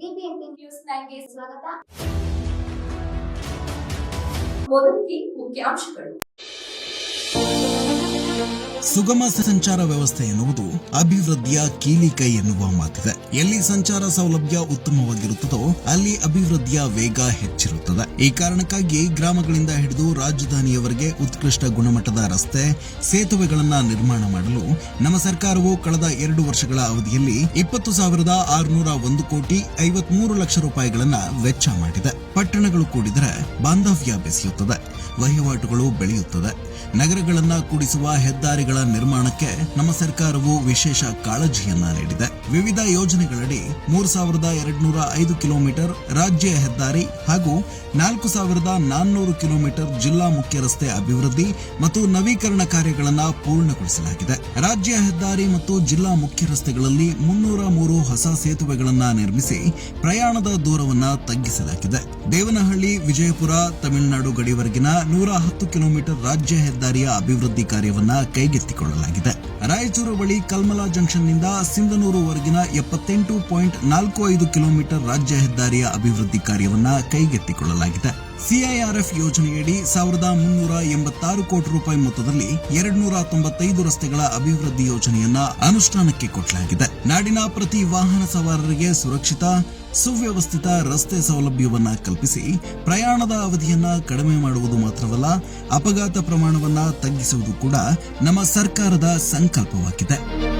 BBMP news ನೈನ್ಗೆ ಸ್ವಾಗತ ಮೊದಲಿಗೆ ಮುಖ್ಯಾಂಶಗಳು ಸುಗಮ ಸಂಚಾರ ವ್ಯವಸ್ಥೆ ಎನ್ನುವುದು ಅಭಿವೃದ್ಧಿಯ ಕೀಲಿಕೈ ಎನ್ನುವ ಮಾತಿದೆ. ಎಲ್ಲಿ ಸಂಚಾರ ಸೌಲಭ್ಯ ಉತ್ತಮವಾಗಿರುತ್ತದೋ ಅಲ್ಲಿ ಅಭಿವೃದ್ಧಿಯ ವೇಗ ಹೆಚ್ಚಿರುತ್ತದೆ. ಈ ಕಾರಣಕ್ಕಾಗಿ ಗ್ರಾಮಗಳಿಂದ ಹಿಡಿದು ರಾಜಧಾನಿಯವರೆಗೆ ಉತ್ಕೃಷ್ಟ ಗುಣಮಟ್ಟದ ರಸ್ತೆ, ಸೇತುವೆಗಳನ್ನು ನಿರ್ಮಾಣ ಮಾಡಲು ನಮ್ಮ ಸರ್ಕಾರವು ಕಳೆದ ಎರಡು ವರ್ಷಗಳ ಅವಧಿಯಲ್ಲಿ ಇಪ್ಪತ್ತು ಸಾವಿರದ ಆರುನೂರ ಒಂದು ಕೋಟಿ ಐವತ್ಮೂರು ಲಕ್ಷ ರೂಪಾಯಿಗಳನ್ನ ವೆಚ್ಚ ಮಾಡಿದೆ. ಪಟ್ಟಣಗಳು ಕೂಡಿದರೆ ಬಾಂಧವ್ಯ ಬೆಸೆಯುತ್ತದೆ. ವಹಿವಾಟುಗಳು ಬೆಳೆಯುತ್ತದೆ. ನಗರಗಳನ್ನ ಕೂಡಿಸುವ ಹೆದ್ದಾರಿಗಳ ನಿರ್ಮಾಣಕ್ಕೆ ನಮ್ಮ ಸರ್ಕಾರವು ವಿಶೇಷ ಕಾಳಜಿಯನ್ನ ನೀಡಿದೆ. ವಿವಿಧ ಯೋಜನೆಗಳಡಿ ಮೂರು ಸಾವಿರದ ಎರಡ್ನೂರ ಐದು ಕಿಲೋಮೀಟರ್ ರಾಜ್ಯ ಹೆದ್ದಾರಿ ಹಾಗೂ ನಾಲ್ಕು ಸಾವಿರದ ನಾನ್ನೂರು ಕಿಲೋಮೀಟರ್ ಜಿಲ್ಲಾ ಮುಖ್ಯ ರಸ್ತೆ ಅಭಿವೃದ್ಧಿ ಮತ್ತು ನವೀಕರಣ ಕಾರ್ಯಗಳನ್ನ ಪೂರ್ಣಗೊಳಿಸಲಾಗಿದೆ. ರಾಜ್ಯ ಹೆದ್ದಾರಿ ಮತ್ತು ಜಿಲ್ಲಾ ಮುಖ್ಯ ರಸ್ತೆಗಳಲ್ಲಿ ಮುನ್ನೂರ ಮೂರು ಹೊಸ ಸೇತುವೆಗಳನ್ನ ನಿರ್ಮಿಸಿ ಪ್ರಯಾಣದ ದೂರವನ್ನ ತಗ್ಗಿಸಲಾಗಿದೆ. ದೇವನಹಳ್ಳಿ, ವಿಜಯಪುರ, ತಮಿಳುನಾಡು ಗಡಿವರೆಗಿನ ನೂರ ಹತ್ತು ಕಿಲೋಮೀಟರ್ ರಾಜ್ಯ ಹೆದ್ದಾರಿಯ ಅಭಿವೃದ್ಧಿ ಕಾರ್ಯವನ್ನ ಕೈಗೆತ್ತಿಕೊಳ್ಳಲಾಗಿದೆ. ರಾಯಚೂರು ಬಳಿ ಕಲ್ಮಲಾ ಜಂಕ್ಷನ್ನಿಂದ ಸಿಂಧನೂರುವರೆಗಿನ ಎಪ್ಪತ್ತೆಂಟು ಪಾಯಿಂಟ್ ನಾಲ್ಕು ಐದು ಕಿಲೋಮೀಟರ್ ರಾಜ್ಯ ಹೆದ್ದಾರಿಯ ಅಭಿವೃದ್ಧಿ ಕಾರ್ಯವನ್ನ ಕೈಗೆತ್ತಿಕೊಳ್ಳಲಾಗಿದೆ. ಸಿಐಆರ್ಎಫ್ ಯೋಜನೆಯಡಿ ಸಾವಿರದ ಮುನ್ನೂರ ಎಂಬತ್ತಾರು ಕೋಟಿ ರೂಪಾಯಿ ಮೊತ್ತದಲ್ಲಿ ಎರಡ್ನೂರ ತೊಂಬತ್ತೈದು ರಸ್ತೆಗಳ ಅಭಿವೃದ್ಧಿ ಯೋಜನೆಯನ್ನ ಅನುಷ್ಠಾನಕ್ಕೆ ಕೊಟ್ಟಲಾಗಿದೆ ನಾಡಿನ ಪ್ರತಿ ವಾಹನ ಸವಾರರಿಗೆ ಸುರಕ್ಷಿತ ಸುವ್ಯವಸ್ಥಿತ ರಸ್ತೆ ಸೌಲಭ್ಯವನ್ನ ಕಲ್ಪಿಸಿ ಪ್ರಯಾಣದ ಅವಧಿಯನ್ನ ಕಡಿಮೆ ಮಾಡುವುದು ಮಾತ್ರವಲ್ಲ, ಅಪಘಾತ ಪ್ರಮಾಣವನ್ನ ತಗ್ಗಿಸುವುದು ಕೂಡ ನಮ್ಮ ಸರ್ಕಾರದ ಸಂಕಲ್ಪವಾಗಿದೆ.